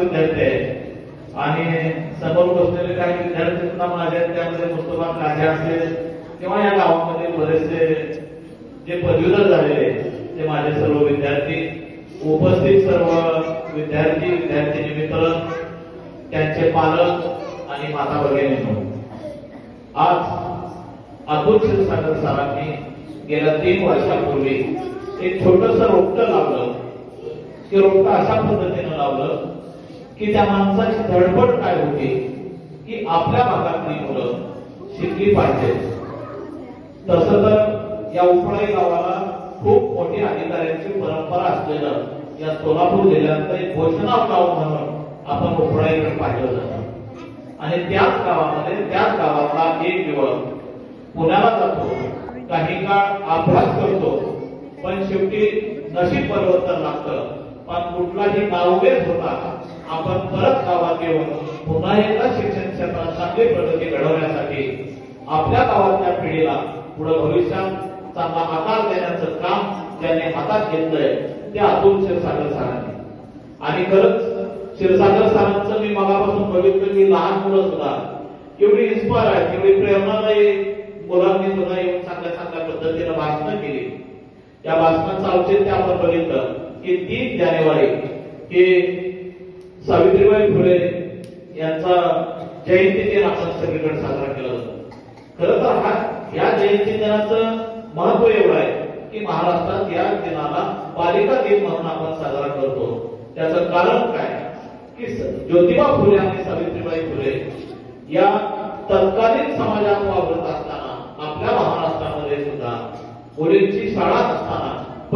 विद्यार्थी आहेत. आणि समोर बसलेले काही विद्यार्थी सुद्धा माझे आहेत त्यामध्ये मुस्तफा काझे असेल किंवा या गावामध्ये बरेचसे जे पदवीधर झालेले ते माझे सर्व विद्यार्थी उपस्थित सर्व विद्यार्थी विद्यार्थी मित्र त्यांचे पालक आणि माता भगिनी आज अतुल क्षीरसागर सरांनी गेल्या तीन वर्षापूर्वी एक छोटस रोपटं लावलं. ते रोपटं अशा पद्धतीनं लावलं की त्या माणसाची धडपड काय होती? की आपल्या भागातली मुलं शिकली पाहिजे. तस तर या उपळाई गावाला खूप मोठी अधिकाऱ्यांची परंपरा असलेलं या सोलापूर जिल्ह्यात एक घोषणा गाव म्हणून आपण उपळाईकडे पाहिलं जातं. आणि त्याच गावामध्ये त्याच गावातला एक दिवस पुण्याला जातो. काही काळ अभ्यास करतो. पण शेवटी नशीब परिवर्तन लागतं. पण कुठलाही नाववेच होता आपण परत गावात येऊन पुन्हा एकदा शिक्षण क्षेत्रात चांगली प्रगती घडवण्यासाठी आपल्या गावातल्या पिढीला पुढे भविष्यात चांगला आकार देण्याचं काम ज्याने हातात घेतलंय ते अतुल क्षीरसागर सरांनी. आणि खरंच क्षीरसागर सरांचं मी मगापासून बघितलं की लहान मुलं सुद्धा एवढी इन्स्पायर आहे एवढी प्रेरणादायी मुलांनी सुद्धा येऊन चांगल्या चांगल्या पद्धतीनं भाषणं केली. या भाषणाचं औचित्य आपण बघितलं. की तीन जानेवारी हे सावित्रीबाई फुले यांचा जयंती दिन आपण सगळीकडे साजरा केला जातो. खरं तर हा या जयंती दिनाचं महत्त्व एवढं आहे की महाराष्ट्रात या दिनाला बालिका दिन म्हणून आपण साजरा करतो. त्याचं कारण काय? की ज्योतिबा फुले आणि सावित्रीबाई फुले या तत्कालीन समाजात वावरत असताना आपल्या महाराष्ट्रामध्ये सुद्धा मुलींची शाळा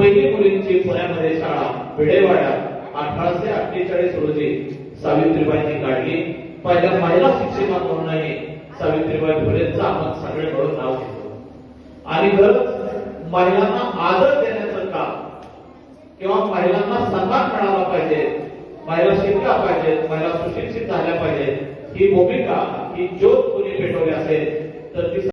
पहिली मुलींची पुण्यामध्ये शाळा भिडेवाडा अठराशे अठ्ठेचाळीस रोजी सावित्रीबाईंनी काढली. पहिल्या महिला शिक्षिका म्हणूनही सावित्रीबाई फुलेंचं आपण सगळे मिळून नाव घेतो. आणि खरंच महिलांना आदर देण्याचं काम किंवा महिलांना सन्मान मिळाला पाहिजे महिला शिकल्या पाहिजेत महिला सुशिक्षित झाल्या पाहिजेत ही भूमिका ही ज्योत कोणी पेटवली असेल तर ती